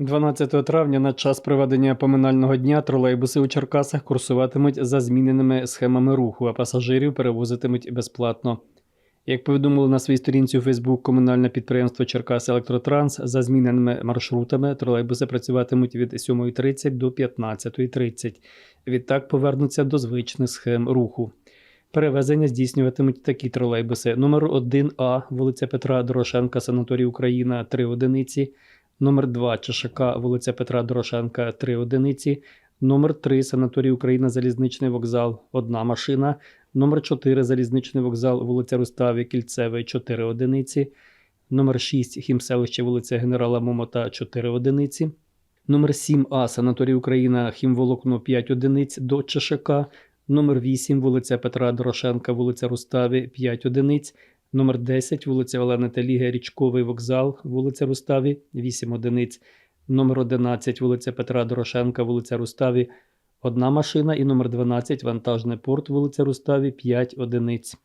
12 травня на час проведення поминального дня тролейбуси у Черкасах курсуватимуть за зміненими схемами руху, а пасажирів перевозитимуть безплатно. Як повідомило на своїй сторінці у Фейсбук комунальне підприємство Черкас Електротранс, за зміненими маршрутами тролейбуси працюватимуть від 7.30 до 15.30. Відтак повернуться до звичних схем руху. Перевезення здійснюватимуть такі тролейбуси: номер 1А, вулиця Петра Дорошенка, санаторій Україна, 3 одиниці, номер 2 ЧШК, вулиця Петра Дорошенка, 3 одиниці, номер 3 санаторій Україна, залізничний вокзал, 1 машина, номер 4 залізничний вокзал, вулиця Руставі, Кільцевий, 4 одиниці, номер 6 хімселище, вулиця Генерала Момота, 4 одиниці. Номер 7А санаторій Україна, хімволокно 5 одиниць до ЧШК, Номер 8 вулиця Петра Дорошенка, вулиця Руставі, 5 одиниць. Номер 10 вулиця Олени Теліги, Річковий вокзал, вулиця Руставі, 8 одиниць. Номер 11 вулиця Петра Дорошенка, вулиця Руставі, одна машина. І номер 12 вантажний порт, вулиця Руставі, 5 одиниць.